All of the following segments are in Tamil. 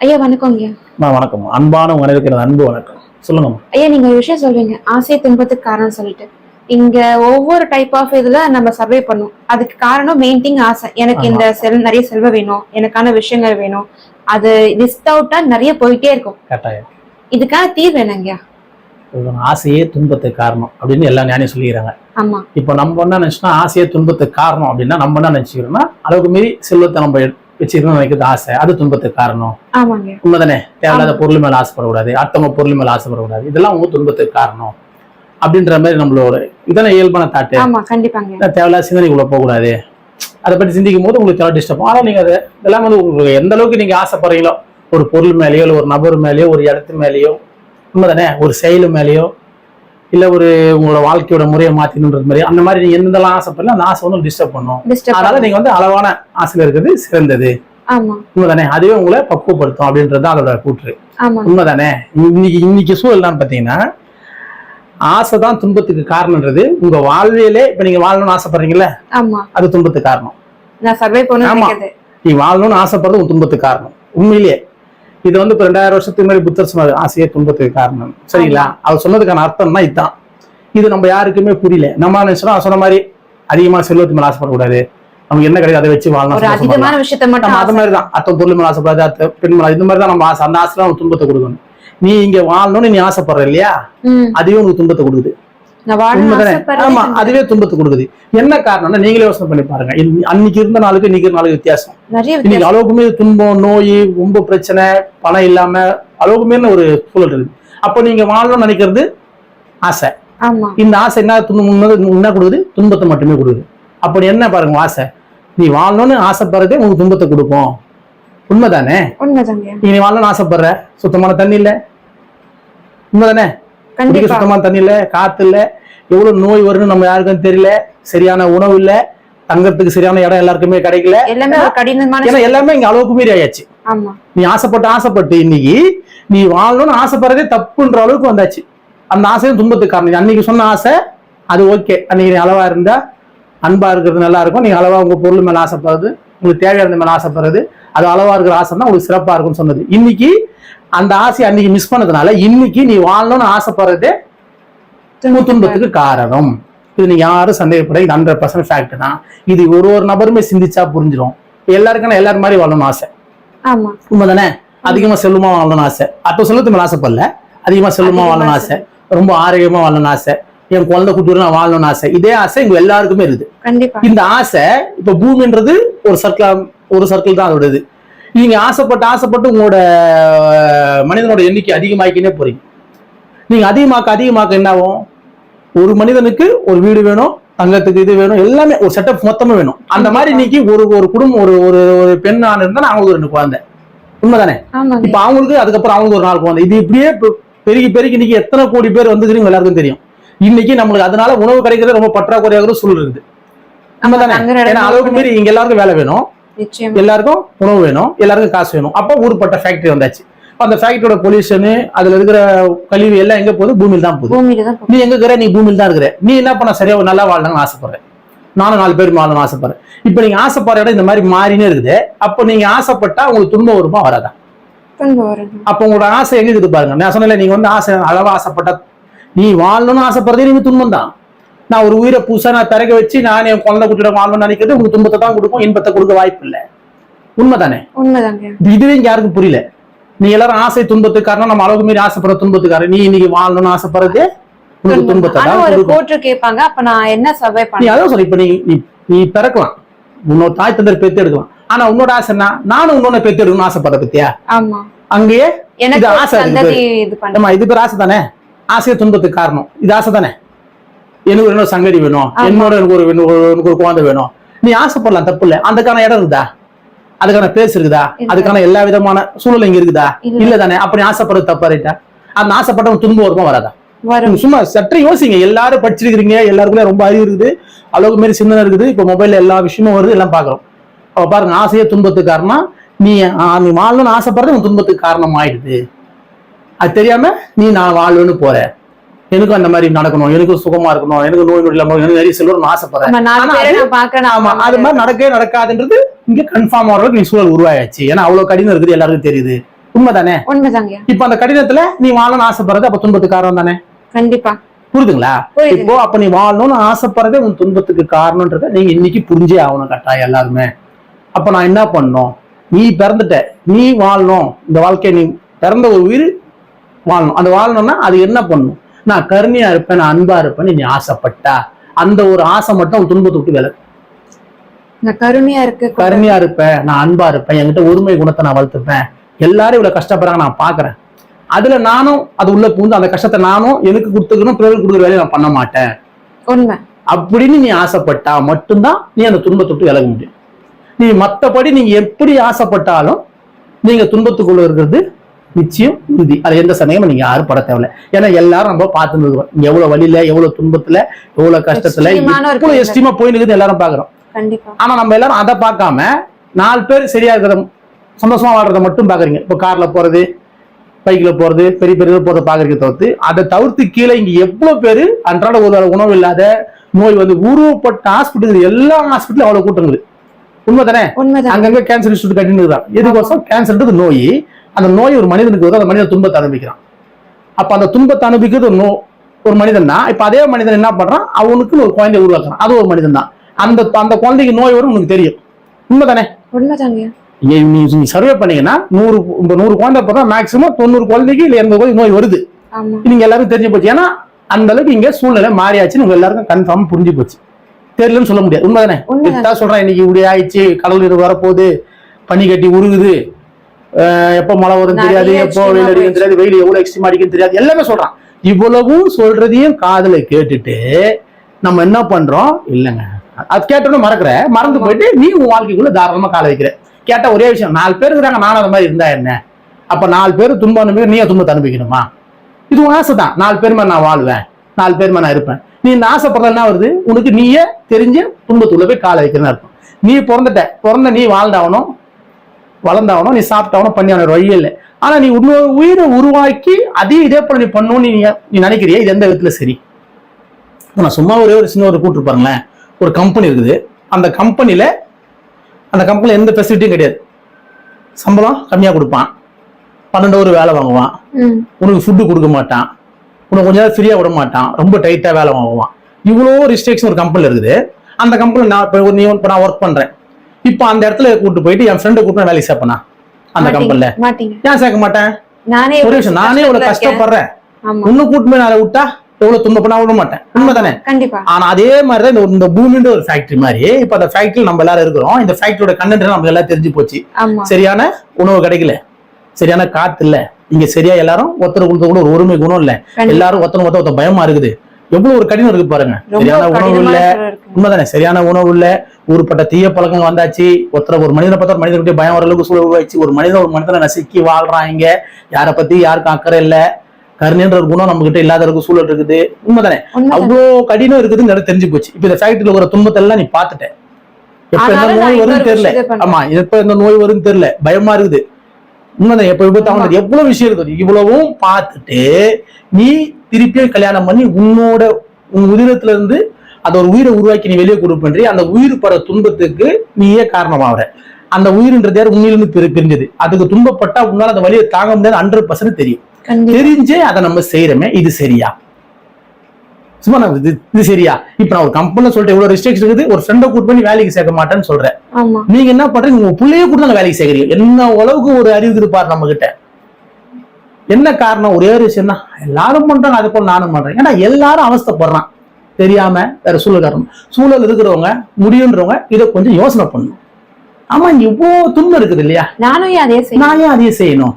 ஐயா வணக்கம் ஐயா. அம்மா வணக்கம். அன்பான உங்க அனைவருக்கும் அன்பு வணக்கம். சொல்லுங்கம்மா ஐயா நீங்க ஒரு விஷயம் சொல்றீங்க. ஆசை துன்பத்துக்கு காரணம் சொல்லிட்டு. இங்க ஒவ்வொரு டைப் ஆஃப் இதுல நம்ம சர்வே பண்ணோம். அதுக்கு காரணம் மெயின் திங் ஆசை. எனக்கு இந்த செல் நிறைய செல்வம் வேணும். எனக்கான விஷயங்கள் வேணும். அது லிஸ்ட் அவுட்டா நிறைய போயிட்டே இருக்கும். கட்டாயம். இதுக்கான தீர்வு என்னங்கய்யா ஆசையே துன்பத்துக்கு காரணம் அப்படின்னு எல்லா ஞானியும் சொல்லிக்கிறாங்க. ஆமா. இப்போ நம்ம என்ன நினைச்சோம்னா ஆசையே துன்பத்துக்கு காரணம் அப்படின்னா நம்ம என்ன நினைச்சுக்கிறோம்னா அளவுக்கு மீறி செல்வத்தை நம்ம வச்சுக்கணும்னு நினைக்கிறது ஆசை. அது துன்பத்துக்கு காரணம். உண்மைதானே? தேவையில்லாத பொருள் மேல ஆசைப்படக்கூடாது. அடுத்தவங்க பொருள் மேல ஆசைப்படக்கூடாது. இதெல்லாம் உங்க துன்பத்துக்கு காரணம். அப்படின்ற மாதிரி நம்மளோட இதான இயல்பான தாட்டு தேவையில்லாத சிந்தனைக்குள்ள போகக்கூடாது. அதை பற்றி சிந்திக்கும் போது உங்களுக்கு தேவை டிஸ்டர்ப் ஆனால் நீங்க அதை இதெல்லாம் வந்து உங்களுக்கு எந்த அளவுக்கு நீங்க ஆசைப்படுறீங்களோ ஒரு பொருள் மேலேயோ இல்லை ஒரு நபர் மேலேயோ ஒரு இடத்து மேலேயோ உண்மைதானே? ஒரு செயல் மேலேயோ இல்ல ஒரு உங்களோட வாழ்க்கையோட முறையை மாத்தினுன்றது மாதிரி. அந்த மாதிரி நீங்க எந்தெல்லாம் ஆசைப்படல அந்த ஆசை வந்து டிஸ்டர்ப் பண்ணும். அதனால டிஸ்டர்ப் நீங்க வந்து அளவான ஆசையில இருக்கிறது சிறந்தது. உண்மைதானே? அதுவே உங்களை பக்குவப்படுத்தும் அப்படின்றது அதோட கூற்று. உண்மைதானே? இன்னைக்கு இன்னைக்கு சூழல் என்னன்னு பாத்தீங்கன்னா ஆசை தான் துன்பத்துக்கு காரணம்ன்றது உங்க வாழ்வியலே இப்ப நீங்க வாழணும்னு ஆசைப்படுறீங்கல்ல? ஆமா. அது துன்பத்துக்கு காரணம். நீ வாழணும்னு ஆசைப்படுறது உன் துன்பத்துக்கு காரணம். உண்மையிலேயே. இது வந்து இப்ப ரெண்டாயிரம் வருஷத்துக்கு முன்னாடி புத்தர் சொன்னாரு ஆசையே துன்பத்துக்கு காரணம். சரிங்களா? அவர் சொன்னதுக்கான அர்த்தம்னா இதுதான் இது நம்ம யாருக்குமே புரியல. நம்ம நினைச்சோம் சொன்ன மாதிரி அதிகமா செல்வத்து மேல ஆசைப்படக்கூடாது. நமக்கு என்ன கிடையாது அதை வச்சு வாழணும் அதிகமான விஷயத்த மட்டும் நம்ம அது மாதிரி தான் அத்த பொருள் மேல ஆசைப்படாது அத்த பெண் மேல இது மாதிரி தான் நம்ம ஆசை. அந்த ஆசை தான் துன்பத்தை கொடுக்கணும். நீ இங்க வாழணும்னு நீ ஆசைப்படுற இல்லையா? அதுவே உனக்கு துன்பத்தை கொடுக்குது. ஆமா அதுவே துன்பத்தை கொடுக்குது. என்ன காரணம்னா நீங்களே யோசனை பண்ணி பாருங்க. அன்னைக்கு இருந்த நாளுக்கு இன்னைக்கு நாளுக்கு வித்தியாசம். இன்னைக்கு. அளவுக்கு மீறி துன்பம் நோய் ரொம்ப பிரச்சனை பணம் இல்லாம அளவுக்கு மீறின ஒரு சூழல் இருக்கு அப்போ நீங்க வாழணும்னு நினைக்கிறது ஆசை. இந்த ஆசை என்ன துன்பம் என்ன கொடுக்குது? துன்பத்தை மட்டுமே கொடுக்குது. அப்படி என்ன பாருங்க ஆசை. நீ வாழணும்னு ஆசைப்படுறதே உங்களுக்கு துன்பத்தை கொடுக்கும். உண்மைதானே? நீ வாழணும்னு ஆசைப்படுற? சுத்தமான தண்ணி இல்ல? உண்மைதானே? குடிக்க சுத்தமான தண்ணி இல்ல காத்து இல்ல எவ்வளவு நோய் வரும்னு நம்ம யாருக்கும் தெரியல. சரியான உணவு இல்ல தங்கறதுக்கு சரியான இடம் எல்லாருக்குமே கிடைக்கல. எல்லாமே ஒரு கடினமான ஏன்னா எல்லாமே இங்க அளவுக்கு மீறி ஆயாச்சு. நீ ஆசைப்பட்டு ஆசைப்பட்டு இன்னைக்கு நீ வாழணும்னு ஆசைப்படுறதே தப்புன்ற அளவுக்கு வந்தாச்சு. அந்த ஆசையும் துன்பத்துக்கு காரணம். அன்னைக்கு சொன்ன ஆசை அது ஓகே. அன்னைக்கு நீ அளவா இருந்தா அன்பா இருக்கிறது நல்லா இருக்கும். நீ அளவா உங்க பொருள் மேல ஆசைப்படுறது உங்களுக்கு தேவையானது மேல ஆசைப்படுறது அது அளவா இருக்கிற ஆசை தான் உங்களுக்கு சிறப்பா இருக்கும்னு சொன்னது. இன்னைக்கு அந்த ஆசையை அன்னைக்கு மிஸ் பண்ணதுனால இன்னைக்கு நீ வாழணும்னு ஆசைப்படுறதே துன்பத்துக்கு காரணம். இது நீ யாரும் சந்தேகப்பட இது ஹண்ட்ரட் பர்சன்ட் ஃபேக்ட் தான். இது ஒரு ஒரு நபருமே சிந்திச்சா புரிஞ்சிடும் எல்லாருக்கும் எல்லாரும் மாதிரி வாழணும்னு ஆசை. ஆமா. உண்மைதானே? அதிகமா செல்வமா வாழணும்னு ஆசை. அப்ப செல்வத்து மேல ஆசைப்படல. அதிகமா அதிகமா வாழணும்னு ஆசை. ரொம்ப ஆரோக்கியமா வாழணும்னு ஆசை. என் குழந்தை குட்டியோட நான் வாழணும்னு ஆசை. இதே ஆசை இங்க எல்லாருக்குமே இருக்குது. இந்த ஆசை இப்ப பூமின்றது ஒரு சர்க்கிள் ஒரு சர்க்கிள் தான் அதோட இது நீங்க ஆசைப்பட்டு ஆசைப்பட்டு உங்களோட மனிதனோட எண்ணிக்கை அதிகமாக்கினே போறீங்க. நீங்க அதிகமாக்க அதிகமாக்க என்ன ஆகும்? ஒரு மனிதனுக்கு ஒரு வீடு வேணும் தங்கத்துக்கு இது வேணும் எல்லாமே ஒரு செட்டப் மொத்தமா வேணும். அந்த மாதிரி இன்னைக்கு ஒரு ஒரு குடும்பம் ஒரு ஒரு ஒரு பெண் ஆண் இருந்தா அவங்களுக்கு ரெண்டு குழந்தை. உண்மைதானே? இப்ப அவங்களுக்கு அதுக்கப்புறம் அவங்களுக்கு ஒரு நாள் குழந்தை. இது இப்படியே பெருகி பெருகி இன்னைக்கு எத்தனை கோடி பேர் வந்துக்கிறீங்க எல்லாருக்கும் தெரியும். இன்னைக்கு நம்மளுக்கு அதனால உணவு கிடைக்கிறது ரொம்ப பற்றாக்குறையாக சூழல் இருக்குது உண்மைதானே? ஏன்னா அளவுக்கு மீறி இங்க எல்லாருக்கும் வேலை வேணும். எல்லாருக்கும் உணவு வேணும் எல்லாருக்கும் காசு வேணும். அப்போ ஊருப்பட்ட ஃபேக்டரி வந்தாச்சு. அந்த ஃபேக்டரியோட பொல்யூஷனு அதுல இருக்கிற கழிவு எல்லாம் எங்க போகுது? பூமியில் தான் போகுது. நீ எங்க இருக்கிற? நீ பூமியில் தான் இருக்கிற. நீ என்ன பண்ண? சரியா நல்லா வாழணும்னு ஆசைப்படுற. நானும் நாலு பேர் வாழணும்னு ஆசைப்படுறேன். இப்ப நீங்க ஆசைப்படுற இடம் இந்த மாதிரி மாறினே இருக்குது. அப்போ நீங்க ஆசைப்பட்டா உங்களுக்கு துன்பம் வருமா? வருது? அப்போ உங்களோட ஆசை எங்க இருக்குது பாருங்க. நான் சொன்னல நீங்க வந்து ஆசை அளவா ஆசைப்பட்டா நீ வாழணும்னு ஆசைப்படுறதே நீங்க துன்பம் தான் நான் ஒரு உயிரை புதுசா நான் திறக்க வச்சு நான் என் குழந்தை குட்டியோட வாழணும்னு நினைக்கிறது உங்களுக்கு துன்பத்தை தான் கொடுக்கும் இன்பத்தை கொடுக்க வாய்ப்பு இல்லை. உண்மைதானே? இதுவே இங்க யாருக்கும் புரியல. நீ எல்லாரும் ஆசை துன்பத்துக்கு காரணம் நம்ம அளவுக்கு மீறி ஆசைப்படுற துன்பத்துக்காரன். நீ இன்னைக்கு வாழணும்னு ஆசைப்படுறது உனக்கு துன்பத்தை தான் அப்ப நான் என்ன சர்வே அதான் இப்ப நீ நீ பிறக்கலாம். உன்னோட தாய் தந்தர் பெத்து எடுக்கலாம். ஆனா உன்னோட ஆசை என்ன நானும் உன்னோட பெத்து எடுக்கணும்னு ஆசைப்படுற பத்தியா? அங்கேயே எனக்கு ஆசை இது பேர் ஆசை தானே? ஆசைய துன்பத்துக்கு காரணம். இது ஆசை தானே? எனக்கு என்னோட சங்கடி வேணும். என்னோட எனக்கு ஒரு எனக்கு குழந்தை வேணும். நீ ஆசைப்படலாம் தப்பு இல்ல அதுக்கான இடம் இருக்குதா? அதுக்கான பேஸ் இருக்குதா. அதுக்கான எல்லா விதமான சூழல் இங்க இருக்குதா? இல்ல. தானே. அப்படி ஆசைப்படுறது தப்பா ரைட்டா அந்த ஆசைப்பட்டவன் துன்பம் வருமா வராதா? சும்மா சற்று யோசிங்க. எல்லாரும் படிச்சிருக்கிறீங்க எல்லாருக்குள்ளே ரொம்ப அறிவு இருக்குது. அளவுக்கு மாரி சிந்தனை இருக்குது. இப்ப மொபைல்ல எல்லா விஷயமும் வருது எல்லாம் பாக்குறோம் அப்ப பாருங்க ஆசையே துன்பத்துக்கு காரணம் நீ நீ வாழணும்னு ஆசைப்படுறது உன் துன்பத்துக்கு காரணம் ஆயிடுது அது தெரியாம நீ நான் வாழ்வேன்னு போற. எனக்கும் அந்த மாதிரி நடக்கணும். எனக்கும் சுகமா இருக்கணும். எனக்கு நோய் நொடி இல்லாம எனக்கு நிறைய செல்வம் ஆசைப்படுறேன். ஆமா அது மாதிரி நடக்கவே நடக்காதுன்றது இங்க கன்ஃபார்ம் ஆகிறதுக்கு நீ சூழல் உருவாயாச்சு. ஏன்னா அவ்வளவு கடினம் இருக்குது எல்லாருக்கும் தெரியுது. உண்மைதானே? உண்மைதாங்கய்யா இப்ப அந்த கடிதத்துல நீ வாழணும்னு ஆசைப்படுறது அப்ப துன்பத்துக்கு காரணம் தானே? கண்டிப்பா. புரியுதுங்களா? புரியுது இப்போ அப்ப நீ வாழணும்னு ஆசைப்படுறதே உன் துன்பத்துக்கு காரணம்ன்றத நீங்க இன்னைக்கு புரிஞ்சே ஆகணும் கட்டாயம் எல்லாருமே. அப்ப நான் என்ன பண்ணணும்? நீ பிறந்துட்ட. நீ வாழணும். இந்த வாழ்க்கைய நீ பிறந்த ஒரு உயிர் வாழணும். அந்த வாழணும்னா அது என்ன பண்ணும்? நான் கருணையா இருப்பேன் நான் அன்பா இருப்பேன்னு நீ ஆசைப்பட்டா. அந்த ஒரு ஆசை மட்டும் உன் துன்பத்தை விட்டு விலகு. கருணையா இருக்கு கருணையா இருப்பேன் நான் அன்பா இருப்பேன் என்கிட்ட ஒருமை குணத்தை நான் வளர்த்துப்பேன். எல்லாரும் இவ்வளவு கஷ்டப்படுறாங்க நான் பாக்குறேன் அதுல நானும் அது உள்ள பூந்து அந்த கஷ்டத்தை நானும் எனக்கு கொடுத்துக்கணும் பிறகு கொடுக்குற வேலையை நான் பண்ண மாட்டேன். உண்மை. அப்படின்னு நீ ஆசைப்பட்டா மட்டும்தான் நீ அந்த துன்பத்தை விட்டு விலக முடியும். நீ மத்தபடி நீங்க எப்படி ஆசைப்பட்டாலும் நீங்க துன்பத்துக்குள்ள இருக்கிறது நிச்சயம் உறுதி. அது எந்த சமயமும் நீங்க யாரும் பட தேவையில்ல. ஏன்னா எல்லாரும் நம்ம பார்த்து இருக்கோம் இங்க எவ்வளவு வழியில எவ்வளவு துன்பத்துல எவ்வளவு கஷ்டத்துல எவ்வளவு எஸ்டிமா போயின்னு எல்லாரும் பாக்குறோம் ஆனா நம்ம எல்லாரும் அதை பார்க்காம நாலு பேர் சரியா இருக்கிற சந்தோஷமா வாழ்றத மட்டும் பாக்குறீங்க இப்போ கார்ல போறது பைக்ல போறது பெரிய பெரிய போறத பாக்குறீங்க தவிர்த்து அதை தவிர்த்து கீழே இங்க எவ்வளவு பேரு அன்றாட ஒரு உணவு இல்லாத நோய் வந்து உருவப்பட்ட ஹாஸ்பிட்டல் எல்லா ஹாஸ்பிட்டலும் அவ்வளவு கூட்டம் இருக்குது உண்மைதானே? உண்மைதான். அங்கங்க கேன்சர் இன்ஸ்டியூட் கட்டின்னு தான் எதுக்கோசம் கேன்சர்ன்றது நோய். அந்த நோய் ஒரு மனிதனுக்கு வருது அந்த மனிதன் துன்பத்தை அனுபவிக்கிறான். அப்ப அந்த துன்பத்தை அனுபவிக்கிறது ஒரு நோ ஒரு மனிதன் தான். இப்ப அதே மனிதன் என்ன பண்றான்? அவனுக்கு ஒரு குழந்தைய உருவாக்குறான். அது ஒரு மனிதன் தான். அந்த அந்த குழந்தைக்கு நோய் வரும் உனக்கு தெரியும். உண்மைதானே? நீ சர்வே பண்ணீங்கன்னா நூறு நூறு குழந்தை பிறந்தா மேக்ஸிமம் தொண்ணூறு குழந்தைக்கு இல்ல எண்பது குழந்தை நோய் வருது. நீங்க எல்லாருக்கும் தெரிஞ்சு போச்சு. ஏன்னா அந்த அளவுக்கு இங்க சூழ்நிலை மாறியாச்சுன்னு உங்க எல்லாருக்கும் கன்ஃபார்ம் புரிஞ்சு போச்சு. தெரியலன்னு சொல்ல முடியாது. உண்மைதானே? சொல்றேன். இன்னைக்கு இப்படி ஆயிடுச்சு. கடல் நீர் வரப்போகுது. பனி கட்டி உருகுது. எப்போ மழை வரும் தெரியாது எப்போ வெயில் அடிக்கும். தெரியாது வெயில் எவ்வளவு எக்ஸ்ட்ரீம் அடிக்கும் தெரியாது எல்லாமே சொல்றான். இவ்வளவும் சொல்றதையும் காதுல கேட்டுட்டு நம்ம என்ன பண்றோம்? இல்லைங்க. அது கேட்டோன்னு மறக்கிற. மறந்து. போயிட்டு நீ உன் வாழ்க்கைக்குள்ள தாராளமா கால வைக்கிற. கேட்ட ஒரே விஷயம் நாலு பேர் இருக்கிறாங்க நானும் அந்த மாதிரி இருந்தா என்ன? அப்ப நாலு பேர் துன்பம் அனுபவிக்க நீ துன்பத்தை அனுபவிக்கணுமா? இது உன் ஆசை தான். நாலு பேர் நான் வாழ்வேன். நாலு பேர் நான் இருப்பேன். நீ இந்த ஆசைப்படுறது என்ன வருது? உனக்கு நீயே தெரிஞ்ச துன்பத்துள்ள போய் காலை வைக்கிறதா இருக்கும் நீ பிறந்துட்ட பிறந்த நீ வாழ்ந்தாவணும் வளர்ந்தாவணும் நீ சாப்பிட்டாவணும் பண்ணி அவன வழி இல்லை. ஆனா நீ இன்னொரு உயிரை உருவாக்கி அதே இதே போல நீ பண்ணணும்னு நீ நீ நினைக்கிறியா? இது எந்த விதத்துல சரி? நான் சும்மா ஒரே ஒரு சின்ன ஒரு கூட்டு பாருங்களேன். ஒரு கம்பெனி இருக்குது. அந்த கம்பெனில அந்த கம்பெனில எந்த ஃபெசிலிட்டியும் கிடையாது. சம்பளம் கம்மியா கொடுப்பான். பன்னெண்டு ஒரு வேலை வாங்குவான். உனக்கு ஃபுட்டு கொடுக்க மாட்டான். உனக்கு கொஞ்ச நேரம் ஃப்ரீயா விட மாட்டான். ரொம்ப டைட்டா வேலை வாங்குவான். இவ்வளோ ரிஸ்ட்ரிக்ஷன் ஒரு கம்பெனில இருக்குது. அந்த கம்பெனில நான் இப்போ நீ இப்போ நான் ஒர்க் பண்றேன். இப்போ அந்த இடத்துல கூட்டு போயிட்டு என் ஃப்ரெண்டை கூட்டு வேலைக்கு சேர்ப்பேனா? அந்த கம்பெனில ஏன் சேர்க்க மாட்டேன்? நானே ஒரு விஷயம் நானே இவ்வளவு. கஷ்டப்படுறேன். இன்னும் கூட்டு போய் நான் விட்டா எவ்வளவு துன்ப பண்ண விட மாட்டேன். உண்மைதானே? கண்டிப்பா. ஆனா அதே மாதிரிதான் இந்த பூமின்ற ஒரு ஃபேக்டரி மாதிரி இப்ப அந்த ஃபேக்டரியில் நம்ம எல்லாரும் இருக்கிறோம். இந்த ஃபேக்டரியோட கண்டென்ட் நமக்கு எல்லாம் தெரிஞ்சு போச்சு. சரியான உணவு கிடைக்கல. சரியான காத்து இல்ல. இங்க சரியா எல்லாரும் ஒருத்தர் கொடுத்த கூட ஒரு ஒருமை குணம் இல்ல. எல்லாரும் ஒருத்தர் ஒருத்தர் பயமா இருக்குது. எவ்வளவு ஒரு கடினம் இருக்கு பாருங்க. சரியான உணவு இல்ல. உண்மைதானே? சரியான உணவு இல்ல. ஊருப்பட்ட தீய பழக்கங்கள் வந்தாச்சு. ஒருத்தர் ஒரு மனிதனை பார்த்தா ஒரு மனிதனுடைய பயம் வர அளவுக்கு சூழல் உருவாச்சு ஒரு மனிதன் ஒரு மனிதனை நசுக்கி வாழ்றான் இங்க யாரை பத்தி யாருக்கும் அக்கறை இல்ல. கருணைன்ற ஒரு குணம் நம்ம கிட்ட இல்லாத அளவுக்கு சூழல் இருக்குது. உண்மைதானே? உண்மைதான். அவ்வளோ கடினம் எனக்கு தெரிஞ்சு போச்சு. இப்ப இந்த ஃபேக்டரியில ஒரு துன்பத்தை எல்லாம் நீ பாத்துட்ட எப்ப எந்த நோய் வரும்னு இன்னொரு தெரியல. ஆமா எப்ப எந்த நோய் வரும்னு தெரியல. பயமா இருக்குது. உண்மைதான். எப்ப விபத்து ஆமா. ஆகுது எவ்வளவு விஷயம் இருக்குது? இவ்வளவும் பார்த்துட்டு நீ திருப்பியும் கல்யாணம் பண்ணி உன்னோட உன் உதிரத்துல இருந்து அந்த ஒரு உயிரை உருவாக்கி நீ வெளியே கொடுப்பன்றி அந்த உயிர் பட துன்பத்துக்கு நீயே காரணமாகற அந்த உயிர்ன்றது யார்? உன்னிலிருந்து பிரி பிரிஞ்சது. அதுக்கு துன்பப்பட்டா உன்னால அந்த வழியை தாங்க முடியாது ஹண்ட்ரட் பர்சன்ட் தெரியும். தெரிஞ்சே அதை நம்ம செய்யறோமே இது சரியா? சும்மா நான் இது இது சரியா? இப்ப நான் ஒரு கம்பெனில சொல்லிட்டு இவ்வளவு ரெஸ்ட்ரிக்ஷன் இருக்குது ஒரு ஃப்ரெண்டை கூட்டு பண்ணி வேலைக்கு சேர்க்க மாட்டேன்னு சொல்றேன். நீங்க என்ன பண்றீங்க? உங்க பிள்ளைய கூட நாங்க வேலைக்கு சேர்க்கறீங்க. என்ன அளவுக்கு ஒரு அறிவு இருக்குது பாரு நம்ம கிட்ட என்ன காரணம்? ஒரே ஒரு விஷயம் தான் எல்லாரும் பண்றாங்க அது போல நானும் பண்றேன். ஏன்னா எல்லாரும் அவஸ்தைப்படுறான். தெரியாம வேற சூழல் காரணம். சூழல் இருக்கிறவங்க முடியுன்றவங்க இதை கொஞ்சம் யோசனை பண்ணணும் ஆமா இங்க இவ்வளவு துன்பம் இருக்குது இல்லையா? நானும் அதே செய்யணும்? நான் ஏன் அதையும் செய்யணும்?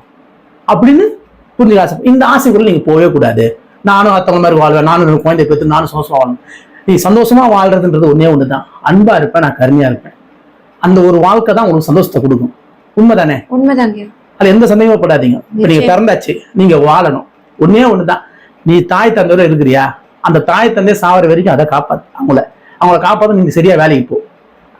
அப்படின்னு புரிஞ்சு ஆசை இந்த ஆசைக்குள்ள நீங்க போகவே கூடாது. நானும் அத்தவங்க மாதிரி வாழ்வேன். நானும் ரெண்டு குழந்தை பெற்று நானும் சந்தோஷமா வாழணும். நீ சந்தோஷமா வாழ்றதுன்றது ஒன்னே ஒண்ணுதான். அன்பா இருப்பேன் நான் கருமையா இருப்பேன். அந்த ஒரு வாழ்க்கை தான் உங்களுக்கு சந்தோஷத்தை கொடுக்கும். உண்மைதானே? உண்மைதாங்க அது எந்த சந்தேகமும் படாதீங்க. இப்ப நீங்க. பிறந்தாச்சு நீங்க வாழணும். ஒன்னே ஒண்ணுதான். நீ தாய் தந்தையோட இருக்கிறியா? அந்த தாய் தந்தை சாவர வரைக்கும் அதை காப்பாத்து அவங்கள. அவங்கள காப்பாத்த நீங்க சரியா வேலைக்கு போ.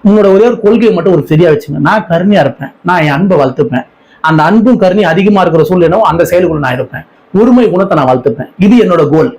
உங்களோட ஒரே ஒரு கொள்கையை மட்டும் ஒரு சரியா வச்சுங்க. நான் கருணையா இருப்பேன். நான் என் அன்பை வளர்த்துப்பேன். அந்த அன்பும் கருணையும் அதிகமா இருக்கிற சூழ்நிலை அந்த செயலுக்குள்ள நான் இருப்பேன். ஒருமை குணத்தை நான் வளர்த்துப்பேன். இது என்னோட கோல்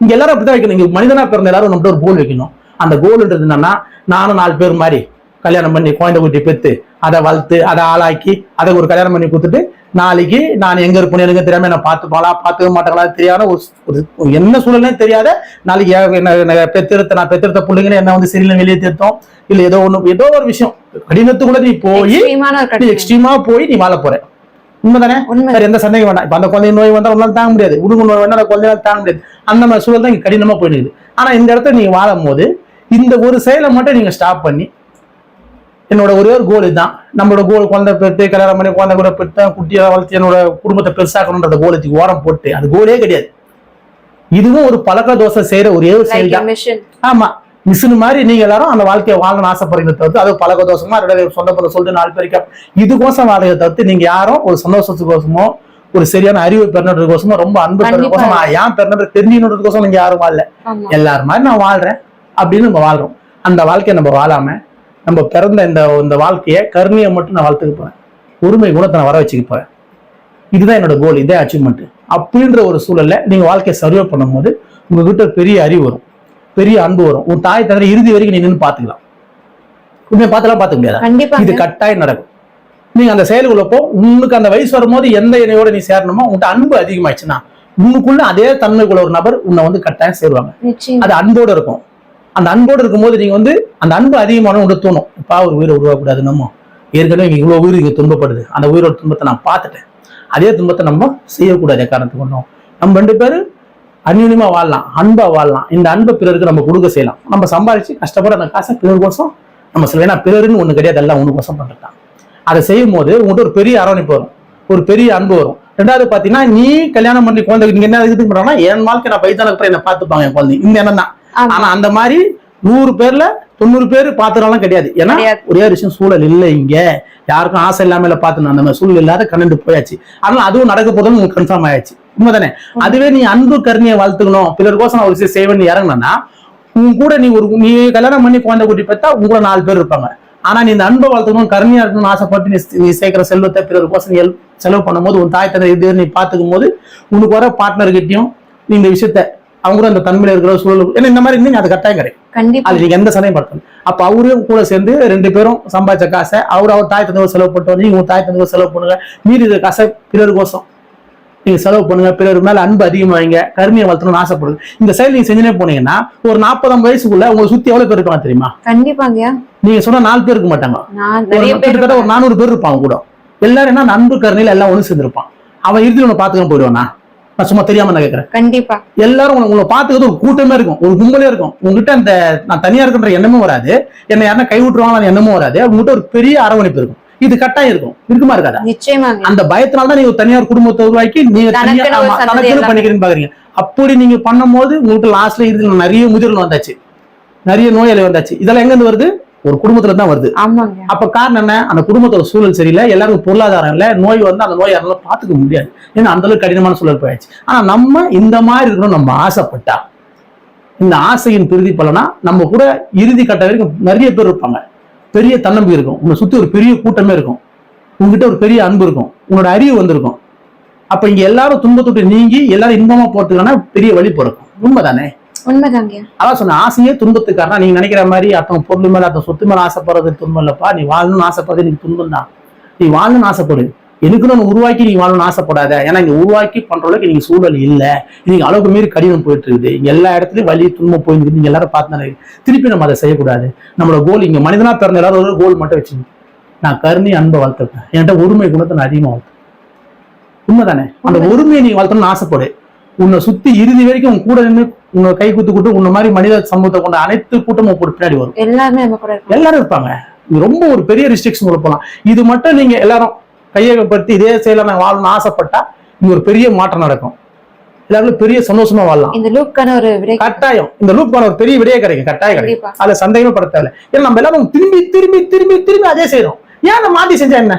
இங்க எல்லாரும் அப்படிதான் வைக்கணும். இங்க மனிதனா பிறந்த எல்லாரும் நம்மகிட்ட ஒரு கோல் வைக்கணும். அந்த கோல்ன்றது என்னன்னா நானும் நாலு பேர் மாதிரி கல்யாணம் பண்ணி குழந்தை குட்டி பெத்து அதை வளர்த்து அதை ஆளாக்கி அதை ஒரு கல்யாணம் பண்ணி கொடுத்துட்டு நாளைக்கு நான் எங்க இருப்பேன் எனக்கு தெரியாம என்ன பார்த்துப்பாளா பார்த்துக்க மாட்டாங்களா தெரியாத ஒரு என்ன சூழலே தெரியாத நாளைக்கு என்ன- பெத்திருத்த நான் பெத்திருத்த பிள்ளைங்க என்ன வந்து சரியில்லை வெளியே திருத்தோம். இல்ல ஏதோ ஒண்ணு ஏதோ ஒரு விஷயம். கடினத்துக்குள்ள நீ போய் எக்ஸ்ட்ரீமா போய் நீ வாழ போற. உண்மைதானே? உண்மை. வேற எந்த சந்தேகம் வேண்டாம். இப்ப அந்த குழந்தை நோய் வந்தா உன்னால தாங்க முடியாது. உடுகு நோய் வந்தா குழந்தையால தாங்க முடியாது. அந்த மாதிரி சூழல் தான் இங்க கடினமா போயிடுது ஆனா இந்த இடத்துல நீங்க வாழும் போது இந்த ஒரு செயலை மட்டும் நீங்க ஸ்டாப் பண்ணி என்னோட ஒரே ஒரு கோல் இதுதான். நம்மளோட கோல் குழந்தை பெற்று கல்யாணம் பண்ணி குழந்தை கூட பெற்று குட்டியை வளர்த்து என்னோட குடும்பத்தை பெருசாக்கணுன்ற கோலத்துக்கு ஓரம் போட்டு அது கோலே கிடையாது. இதுவும் ஒரு பழக்க தோசை செய்யற ஒரே ஒரு செயல் தான் ஆமா. மிஷின் மாதிரி நீங்க எல்லாரும் அந்த வாழ்க்கையை வாழணும்னு ஆசைப்படுறீங்க தவிர்த்து அது பழக்க தோஷமா ரெண்டு சொந்த பந்த சொல்லிட்டு நாலு பேருக்கு இதுக்கோசம் வாழறதை தவிர்த்து நீங்க யாரும் ஒரு சந்தோஷத்துக்கோசமோ ஒரு சரியான அறிவு பெறணுன்றதுக்கோசமோ ரொம்ப அன்பு நான் ஏன் பெறணுன்ற தெரிஞ்சுன்றதுக்கோசம் நீங்க யாரும் வாழல. எல்லாரும் மாதிரி நான் வாழ்றேன் அப்படின்னு நம்ம வாழ்றோம். அந்த வாழ்க்கையை நம்ம வாழாம நம்ம பிறந்த இந்த இந்த வாழ்க்கையை கருணையை மட்டும் நான் வளர்த்துக்க போறேன். உரிமை குணத்தை நான் வர வச்சுக்க போறேன். இதுதான் என்னோட கோல் இதே அச்சீவ்மெண்ட் அப்படின்ற ஒரு சூழல்ல நீங்க வாழ்க்கையை சர்வே பண்ணும்போது உங்ககிட்ட பெரிய அறிவு வரும். பெரிய அன்பு வரும். உன் தாய் தவிர இறுதி வரைக்கும் நீ நின்று பாத்துக்கலாம் உண்மையை பார்த்துலாம் பார்த்துக்க முடியாதா? இது கட்டாயம் நடக்கும். நீங்க அந்த செயலுக்குள்ள போ உனக்கு அந்த வயசு வரும்போது எந்த இணையோட நீ சேரணுமோ உன்கிட்ட அன்பு அதிகமாயிடுச்சுன்னா உனக்குள்ள அதே தன்மைக்குள்ள ஒரு நபர் உன்னை வந்து கட்டாயம் சேருவாங்க. அது அன்போடு இருக்கும். அந்த அன்போடு இருக்கும்போது நீங்க வந்து அந்த அன்பு அதிகமான உங்களுக்கு தோணும். இப்பா ஒரு உயிரை உருவாக்கூடாது நம்ம. ஏற்கனவே இங்க இவ்வளவு உயிர் இங்க துன்பப்படுது. அந்த உயிரோட துன்பத்தை நான் பார்த்துட்டேன். அதே துன்பத்தை நம்ம செய்யக்கூடாது காரணத்துக்கு ஒன்றும் நம்ம ரெண்டு பேரும் அந்யூன்யமா வாழலாம் அன்பா வாழலாம். இந்த அன்பை பிறருக்கு நம்ம கொடுக்க செய்யலாம். நம்ம சம்பாதிச்சு கஷ்டப்பட அந்த காசை பிறர் கோசம் நம்ம சொல்ல ஏன்னா பிறருன்னு ஒண்ணு கிடையாது எல்லாம் ஒண்ணு கோசம் பண்றதுதான். அதை செய்யும் போது உங்கள்கிட்ட ஒரு பெரிய அரவணைப்பு வரும். ஒரு பெரிய அன்பு வரும். ரெண்டாவது பாத்தீங்கன்னா நீ கல்யாணம் பண்ணி குழந்தை நீங்க என்ன இது பண்றாங்கன்னா என் வாழ்க்கை நான் பைத்தான என்ன பார்த்துப்பாங்க என் குழந்தை. இந்த எண்ணம் தான். ஆனா அந்த மாதிரி நூறு பேர்ல தொண்ணூறு பேர் பாத்துறாலும் கிடையாது. ஏன்னா. ஒரே ஒரு விஷயம் சூழல் இல்லை இங்க. யாருக்கும் ஆசை இல்லாம இல்ல பாத்துணும் அந்த மாதிரி சூழல் இல்லாத கண்டு போயாச்சு. ஆனா அதுவும் நடக்க போதும் கன்ஃபார்ம் ஆயாச்சு. உண்மைதானே? அதுவே நீ அன்பு கருணையை வளர்த்துக்கணும் பிறருக்கோசம் நான் ஒரு விஷயம் செய்வேன்னு இறங்கினா உன் கூட நீ ஒரு நீ கல்யாணம் பண்ணி குழந்தை குட்டி பெற்றா உங்க கூட நாலு பேர் இருப்பாங்க. ஆனா நீ இந்த அன்பை வளர்த்துக்கணும் கருணையா இருக்கணும்னு ஆசைப்பட்டு நீ நீ சேர்க்கிற செல்வத்தை பிறருக்கோசம் நீ செலவு பண்ணும்போது உன் தாய் தந்தை இது நீ பாத்துக்கும் போது உனக்கு வர பார்ட்னர்கிட்டயும் நீ இந்த விஷயத்த அவங்க கூட அந்த தன்மையில இருக்கிற சூழல் ஏன்னா இந்த மாதிரி இருந்தீங்க அது கட்டாயம் கண்டிப்பா. அது நீங்க எந்த சந்தேகம் படுத்தணும் அப்ப அவரும் கூட சேர்ந்து ரெண்டு பேரும் சம்பாதிச்ச காசை அவர் அவர் தாய் தந்தை செலவு பண்ணிட்டு நீங்க உங்க தாய் தந்தை செலவு பண்ணுங்க. மீறி இருக்கிற காசை பிறருக்கோசம் நீங்க செலவு பண்ணுங்க பிறர் மேல அன்பு அதிகமா வைங்க கருமையை வளர்த்தணும்னு ஆசைப்படுது. இந்த செயல் நீங்க செஞ்சுனே போனீங்கன்னா ஒரு நாற்பதாம் வயசுக்குள்ள உங்களை சுத்தி எவ்வளவு பேர் இருப்பாங்க தெரியுமா? கண்டிப்பாங்கய்யா. நீங்க சொன்னா நாலு பேர் இருக்க மாட்டாங்க. ஒரு கிட்டத்தட்ட நானூறு பேர் இருப்பாங்க கூட. எல்லாரும் என்ன அன்பு கருணையில எல்லாம் ஒண்ணு சேர்ந்திருப்பான். அவன் இறுதியில் உன்னை பாத்துக்க போயிடுவானா? நான் சும்மா தெரியாம நான் கேட்கறேன் கண்டிப்பா. எல்லாரும் உங்களை- உங்களை பார்த்துக்கிறது ஒரு கூட்டமே இருக்கும் ஒரு கும்பலே இருக்கும். உங்ககிட்ட அந்த நான் தனியா இருக்கின்ற எண்ணமும் வராது. என்னை யாரும் கை விட்டுருவாங்க எண்ணமும் வராது. உங்ககிட்ட ஒரு பெரிய அரவணைப்பு இருக்கும். இது கட்டாயம் இருக்கும். இருக்குமா இருக்காதா? நிச்சயமாங்க அந்த பயத்தினால தான் நீங்க தனியார் குடும்பத்தை உருவாக்கி நீங்க பண்ணிக்கிறீங்கன்னு பாக்குறீங்க. அப்படி நீங்க பண்ணும்போது உங்களுக்கு லாஸ்ட்ல இறுதியில் நிறைய முதிர்கள் வந்தாச்சு. நிறைய நோயாளி வந்தாச்சு. இதெல்லாம் எங்க இருந்து வருது? ஒரு குடும்பத்துல தான் வருது. அப்ப காரணம் என்ன? அந்த குடும்பத்தோட சூழல் சரியில்லை. எல்லாருக்கும் பொருளாதாரம் இல்லை. நோய் வந்து அந்த நோய் யாராலும் பாத்துக்க முடியாது. ஏன்னா அந்த அளவுக்கு கடினமான சூழல் போயாச்சு. ஆனா நம்ம இந்த மாதிரி இருக்கணும் நம்ம ஆசைப்பட்டா இந்த ஆசையின் பிரிதி பலனா நம்ம கூட இறுதி கட்ட வரைக்கும் நிறைய பேர் இருப்பாங்க. பெரிய தன்னம்பிக்கை இருக்கும். உங்களை சுத்தி ஒரு பெரிய கூட்டமே இருக்கும். உங்ககிட்ட ஒரு பெரிய அன்பு இருக்கும். உங்களோட அறிவு வந்திருக்கும். அப்ப இங்க எல்லாரும் துன்பத்தொட்டு நீங்கி எல்லாரும் இன்பமா போறதுக்கான பெரிய வழி பிறக்கும். உண்மைதானே? உண்மைதாங்க. அதான் சொன்ன ஆசையே துன்பத்துக்காரனா நீங்க நினைக்கிற மாதிரி அத்தவங்க பொருள் மேல அத்தவங்க சொத்து மேல ஆசைப்படுறது துன்பம் இல்லப்பா. நீ வாழணும்னு ஆசைப்படுறது நீ துன்பம் தான் நீ வாழணும்னு ஆசைப்படு. எனக்குன்னு ஒண்ணு உருவாக்கி நீ வாழணும்னு ஆசைப்படாத. ஏன்னா இங்க உருவாக்கி பண்ற அளவுக்கு நீங்க சூழல் இல்ல. நீங்க அளவுக்கு மீறி கடினம் போயிட்டு இருக்குது இங்க எல்லா இடத்துலயும் வலி துன்பம் போயிருக்கு நீங்க எல்லாரும் பார்த்து திருப்பி நம்ம அதை செய்யக்கூடாது. நம்மளோட கோல் இங்க மனிதனா பிறந்த எல்லாரும் ஒரு கோல் மட்டும் வச்சுங்க நான் கருணை அன்பை வளர்த்துருக்கேன் என்கிட்ட ஒருமை குணத்தை நான் அதிகமா வளர்த்தேன் உண்மைதானே? அந்த ஒருமையை நீ வளர்த்தணும்னு ஆசைப்படு. உன்னை சுத்தி இறுதி வரைக்கும் உன் கூட நின்று உன்னை கை குத்து கூட்டு உன்ன மாதிரி மனித சமூகத்தை கொண்ட அனைத்து கூட்டமும் கூட பின்னாடி வரும். எல்லாருமே எல்லாரும் இருப்பாங்க. ரொம்ப ஒரு பெரிய ரிஸ்ட்ரிக்ஷன் போலாம். இது மட்டும் நீங்க எல்லாரும் கையகப்படுத்தி இதே செயல நான் வாழணும்னு ஆசைப்பட்டா இங்க ஒரு பெரிய மாற்றம் நடக்கும். எல்லாரும் பெரிய சந்தோஷமா வாழலாம். இந்த லூப்க்கான ஒரு விடை கட்டாயம். இந்த லூப் ஒரு பெரிய விடையே கிடைக்கும் கட்டாயம் கிடைக்கும். அதுல சந்தேகமே பட தேவையில்ல. ஏன்னா நம்ம எல்லாரும் திரும்பி திரும்பி திரும்பி திரும்பி அதே செய்யறோம் ஏன் அதை மாத்தி செஞ்சா என்ன?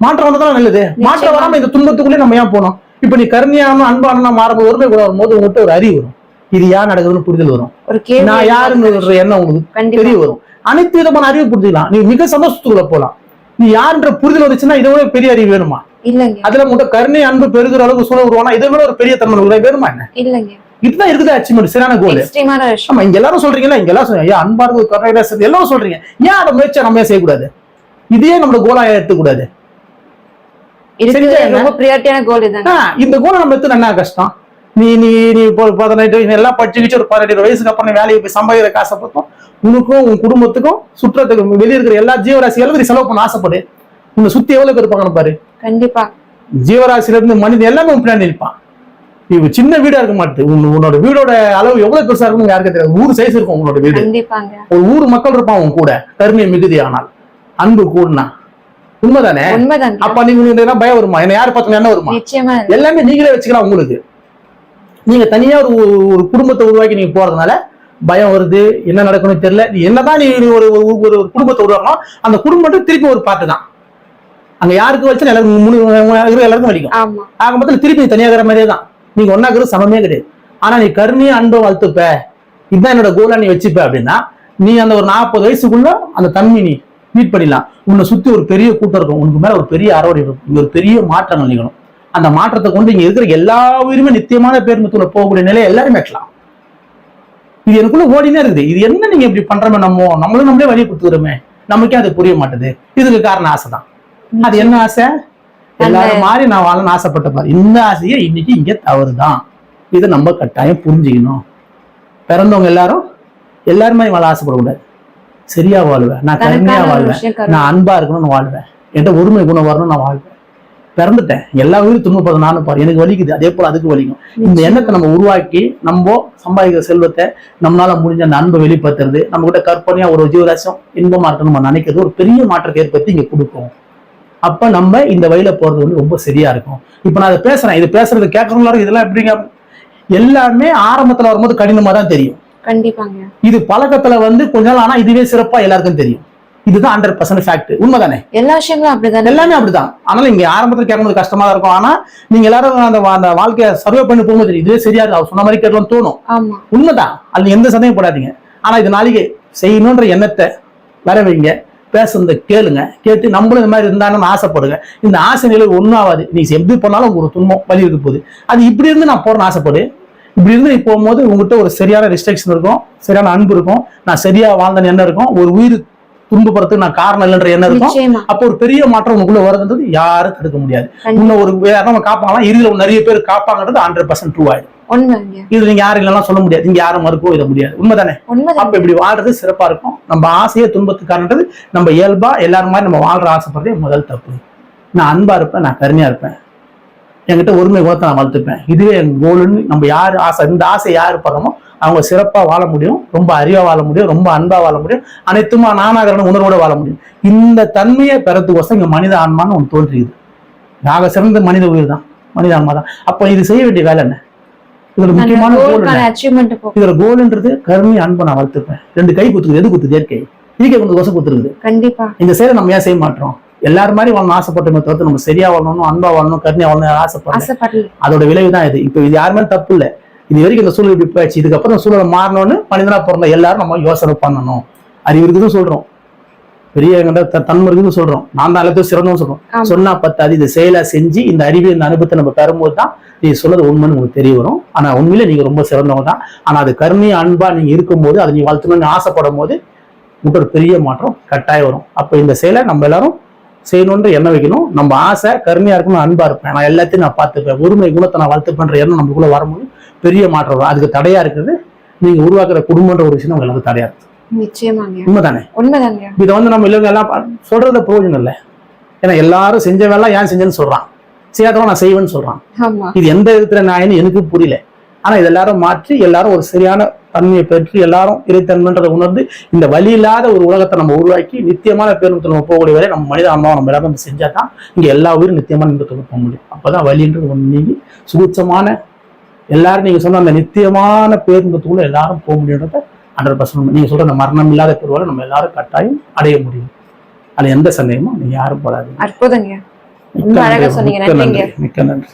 மாற்றம் வந்ததான் நல்லது. மாற்றம் வராம இந்த துன்பத்துக்குள்ளே நம்ம ஏன் போனோம்? இப்ப நீ கருணையான அன்பான மாறும்போது ஒருமை கூட வரும்போது உங்ககிட்ட ஒரு அறிவு வரும். இது ஏன் நடக்குதுன்னு புரிதல் வரும். நான் யாருன்னு எண்ணம் உங்களுக்கு தெரிய வரும். அனைத்து விதமான அறிவு புரிஞ்சுக்கலாம். நீ மிக சந்தோஷத்துக்குள்ள போலாம். நீ யாருன்ற புரிதல் வந்துச்சுன்னா இதை விட பெரிய அறிவு வேணுமா? இல்லைங்க. அதுல உங்கள்கிட்ட கருணை அன்பு பெருகிற அளவுக்கு சூழல் உருவானா? இதை விட ஒரு பெரிய தன்மை வேணுமா என்ன? இல்லைங்க. இதுதான் இருக்குது அச்சீவ்மெண்ட் சரியான கோல் ஆமா இங்க எல்லாரும் சொல்றீங்களா இங்க எல்லாம் சொல்றீங்க ஐயா அன்பா இருக்கு கருணை எல்லாரும் சொல்றீங்க. ஏன் அதை முயற்சியை நம்ம ஏன் செய்யக்கூடாது? இதையே நம்மளோட கோலா எடுத்துக்கூடாது. கோல் இந்த குணம் நம்ம எடுத்து என்ன கஷ்டம்? நீ நீ நீ இப்போ பதினெட்டு நீ எல்லாம் படிச்சுக்கிச்சு ஒரு பதினெட்டு வயசுக்கு அப்புறம் வேலைக்கு போய் சம்பாதிக்கிற காசை பார்த்தோம் உனக்கும் உன் குடும்பத்துக்கும் சுற்றத்துக்கும் வெளியே இருக்கிற எல்லா ஜீவராசிகளுக்கும் நீ செலவு பண்ண ஆசைப்படு. உன்னை சுத்தி எவ்வளவு பேர் இருப்பாங்கன்னு பாரு. கண்டிப்பா. ஜீவராசில இருந்து மனிதன் எல்லாமே உன் பின்னாடி நிற்பான். இது சின்ன வீடா இருக்க மாட்டுது. உன் உன்னோட வீடோட அளவு எவ்வளவு பெருசா இருக்கும் யாருக்கு தெரியாது. ஊர் சைஸ் இருக்கும் உன்னோட வீடு. ஒரு ஊர் மக்கள் இருப்பான் உன் கூட. கருணை மிகுதி ஆனால். அன்பு கூடுனா உண்மைதானே? அப்ப நீங்க பயம் வருமா? என்ன யார் பார்த்தா என்ன வருமா. எல்லாமே நீங்களே வச்சுக்கலாம் உங்களுக்கு. நீங்க தனியா ஒரு ஒரு குடும்பத்தை உருவாக்கி நீங்க போறதுனால பயம் வருது என்ன நடக்கும்னு தெரியல. நீ என்னதான் நீ ஒரு ஒரு ஒரு- குடும்பத்தை உருவாக்கணும் அந்த குடும்பத்தை திருப்பி ஒரு பாட்டு தான். அங்க யாருக்கு வச்சு எல்லாருக்கும் இருக்கிற எல்லாருக்கும் வலிக்கும். ஆக மொத்தத்தில் திருப்பி நீ தனியாகிற மாதிரியே தான். நீங்க ஒன்னாக்குறது சமமே கிடையாது. ஆனா நீ கருணையை அன்பை வளர்த்துப்ப. இதுதான் என்னோட கோலா நீ வச்சுப்ப அப்படின்னா நீ அந்த ஒரு நாற்பது வயசுக்குள்ள அந்த தன்மை நீ மீட் பண்ணிடலாம். உன்னை சுத்தி ஒரு பெரிய கூட்டம் இருக்கும். உனக்கு மேல ஒரு பெரிய அறவடை இருக்கும். ஒரு பெரிய மாற்றங்கள் நிகழும். அந்த மாற்றத்தை கொண்டு இங்க இருக்கிற எல்லா உயிருமே நித்தியமான பேருந்துக்குள்ள போகக்கூடிய நிலையை எல்லாரும் எட்டலாம் இது எனக்குள்ள ஓடினே இருக்குது. இது என்ன நீங்க இப்படி பண்றமே நம்ம? நம்மளும் நம்மளே வழி கொடுத்துக்கிறோமே. நமக்கே அது புரிய மாட்டுது. இதுக்கு காரணம் ஆசை தான். அது என்ன ஆசை? எல்லாரும் மாதிரி நான் வாழணும்னு ஆசைப்பட்ட பாரு. இந்த ஆசையை இன்னைக்கு இங்க தவறுதான். இதை நம்ம கட்டாயம் புரிஞ்சுக்கணும். பிறந்தவங்க எல்லாரும் எல்லாரும் மாதிரி வாழ ஆசைப்படக்கூடாது. சரியா வாழ்வேன் நான் கருமையா வாழ்வேன். நான் அன்பா இருக்கணும்னு வாழ்வேன் என்கிட்ட ஒருமை குணம் வரணும்னு நான் வாழ்வேன் பிறந்துட்டேன். எல்லா உயிரும் துன்பப்படும் நானும் பாரு எனக்கு வலிக்குது. அதே போல அதுக்கு வலிக்கும். இந்த எண்ணத்தை நம்ம உருவாக்கி நம்ம சம்பாதிக்கிற செல்வத்தை நம்மளால முடிஞ்ச அந்த அன்பை வெளிப்படுத்துறது நம்ம கிட்ட கற்பனையா ஒரு ஜீவராசியம் இன்பமா இருக்கணும் நம்ம நினைக்கிறது ஒரு பெரிய மாற்றத்தை ஏற்படுத்தி இங்க கொடுக்கும். அப்ப நம்ம இந்த வழியில போறது வந்து ரொம்ப சரியா இருக்கும். இப்ப நான் இதை பேசுறேன். இது பேசுறது கேட்கறவங்களும் இதெல்லாம் எப்படிங்க? எல்லாமே ஆரம்பத்துல வரும்போது கடினமா தான் தெரியும். கண்டிப்பாங்க. இது பழக்கத்துல வந்து கொஞ்ச நாள் ஆனா இதுவே சிறப்பா எல்லாருக்கும் தெரியும். இதுதான் ஹண்ட்ரட் பர்சன்ட் ஃபேக்ட் உண்மைதானே? எல்லா விஷயங்களும் அப்படிதானே? எல்லாமே அப்படிதான். ஆனாலும் இங்க ஆரம்பத்துல கேட்கும்போது கஷ்டமா தான் இருக்கும். ஆனா நீங்க எல்லாரும் அந்த அந்த வாழ்க்கையை சர்வே பண்ணி போகும்போது தெரியும், இதுவே சரியா இருக்கு? அவர் சொன்ன மாதிரி கேட்கலாம் தோணும். உண்மைதான். அதுல எந்த சந்தேகம் போடாதீங்க. ஆனா இது நாளைக்கு செய்யணுன்ற எண்ணத்தை வர வைங்க. பேசுறத கேளுங்க. கேட்டு நம்மளும் இந்த மாதிரி இருந்தாலும் ஆசைப்படுங்க. இந்த ஆசை நிலை ஒன்றும் ஆகாது. நீ எப்படி பண்ணாலும் உங்களுக்கு ஒரு துன்பம் வலி இருக்க போகுது. அது இப்படி இருந்து நான் போறேன்னு ஆசைப்படு. இப்படி இருந்து போகும்போது உங்ககிட்ட ஒரு சரியான ரெஸ்ட்ரிக்ஷன் இருக்கும். சரியான அன்பு இருக்கும். நான் சரியா வாழ்ந்தேன்னு எண்ணம் இருக்கும். ஒரு உயிர் துன்பப்படுறதுக்கு நான் காரணம் இல்லைன்ற எண்ணம் இருக்கும். அப்போ ஒரு பெரிய மாற்றம் உங்களுக்குள்ள வருதுன்றது யாரும் தடுக்க முடியாது. இன்னும் ஒரு யாரும் காப்பாங்களாம் இறுதியில் நிறைய பேர் காப்பாங்கன்றது ஹண்ட்ரட் பர்சன்ட் ட்ரூ ஆயிடும். இது நீங்க யாரும் இல்லைன்னா சொல்ல முடியாது. இங்க யாரும் மறுக்கவும் இத முடியாது. உண்மைதானே? அப்ப இப்படி வாழ்றது சிறப்பா இருக்கும். நம்ம ஆசையே துன்பத்துக்கானது. நம்ம இயல்பா எல்லாரும் மாதிரி நம்ம வாழ்ற ஆசைப்படுறதே முதல் தப்பு. நான் அன்பா இருப்பேன் நான் கருணையா இருப்பேன். என்கிட்ட ஒருமை குணத்தை நான் வளர்த்துப்பேன். இதுவே என் கோலுன்னு நம்ம யார் ஆசை இந்த ஆசை யார் படுறோமோ அவங்க சிறப்பா வாழ முடியும் ரொம்ப அறிவா வாழ முடியும் ரொம்ப அன்பா வாழ முடியும் அனைத்துமா நானாகிறன உணர்வோட வாழ முடியும். இந்த தன்மையை பெறத்துக்கோசம் இங்க மனித ஆன்மான்னு ஒன்று தோன்றியது ஆக சிறந்த மனித உயிர் தான் மனித ஆன்மா தான். அப்போ இது செய்ய வேண்டிய வேலை என்ன? இதுல முக்கியமான கோல் இதுல கோல்ன்றது கருணை அன்பை நான் வளர்த்துப்பேன். ரெண்டு கை குத்துக்குது எது குத்துது? இயற்கை. இயற்கை கொஞ்சம் கொசு குத்துருக்குது கண்டிப்பா. இந்த செயலை நம்ம ஏன் செய்ய மாட்டோம்? எல்லாரும் மாதிரி வாழணும் ஆசைப்பட்டோமே தவிர்த்து நம்ம சரியா வாழணும் அன்பா வாழணும் கருணையா வாழணும் ஆசைப்படணும் அதோட விளைவு தான் இது. இப்போ இது யாருமே தப்பு இல்லை. இது வரைக்கும் இந்த சூழல் இப்படி போயிடுச்சு. இதுக்கப்புறம் இந்த சூழலை மாறணும்னு மனிதனா பிறந்த எல்லாரும் நம்ம யோசனை பண்ணணும். அறிவு இருக்குதுன்னு சொல்றோம். பெரிய எங்கிட்ட த- தன்மை சொல்றோம். நான் தான் எல்லாத்தையும் சிறந்தோம்னு சொல்றோம். சொன்னா பத்தாது இதை செயலா செஞ்சு இந்த அறிவு இந்த அனுபவத்தை நம்ம பெறும்போது தான் நீ சொன்னது உண்மைன்னு உங்களுக்கு தெரிய வரும். ஆனா உண்மையில நீங்க ரொம்ப சிறந்தவங்க தான். ஆனா அது கருணை அன்பா நீங்க இருக்கும்போது அதை நீ வளர்த்தணும்னு ஆசைப்படும் போது உங்களுக்கு ஒரு பெரிய மாற்றம் கட்டாயம் வரும். அப்ப இந்த செயலை நம்ம எல்லாரும் செய்யணுன்ற எண்ணம் வைக்கணும். நம்ம ஆசை கருணையா இருக்கணும் அன்பா இருப்பேன். நான் எல்லாத்தையும் நான் பார்த்துப்பேன். உரிமை குணத்தை நான் வளர்த்துப்பேன்ற எண்ணம் நமக்குள்ள வரும்போது பெரிய மாற்றம் வரும். அதுக்கு தடையா இருக்குது நீங்க உருவாக்குற குடும்பன்ற ஒரு விஷயம் உங்களுக்கு தடையா இருக்கு. உண்மைதானே? இதை வந்து நம்ம இல்லைங்க எல்லாம் சொல்றது பிரயோஜனம் இல்லை. ஏன்னா எல்லாரும் செஞ்ச வேலை ஏன் செஞ்சேன்னு சொல்றான். செய்யாதவன் நான் செய்வேன்னு சொல்றான். இது எந்த விதத்துல நான் எனக்கு புரியல. ஆனா இது எல்லாரும் மாற்றி எல்லாரும் ஒரு சரியான தன்மையை பெற்று எல்லாரும் இறைத்தன்மைன்றதை உணர்ந்து இந்த வழி இல்லாத ஒரு உலகத்தை நம்ம உருவாக்கி நித்தியமான பேருந்து நம்ம போகக்கூடிய வரை நம்ம மனித ஆன்மாவை நம்ம எல்லாரும் நம்ம செஞ்சா தான் இங்க எல்லா உயிரும் நித்தியமான இன்பத்துக்கு போக முடியும். அப்பதான் வழின்றது ஒன்று நீங்கி சுபிச்சமான எல்லாரும் நீங்க சொன்ன அந்த நித்தியமான பேருந்துக்குள்ள எல்லாரும் போக முடியுன்றத ஹண்ட்ரட் பர்சன்ட் நீங்க சொல்ற அந்த மரணம் இல்லாத பெருவாரை நம்ம எல்லாரும் கட்டாயம் அடைய முடியும். அதுல எந்த சந்தேகமும் நீங்க யாரும் போடாதீங்க அற்புதங்க. மிக்க. நன்றி மிக்க நன்றி.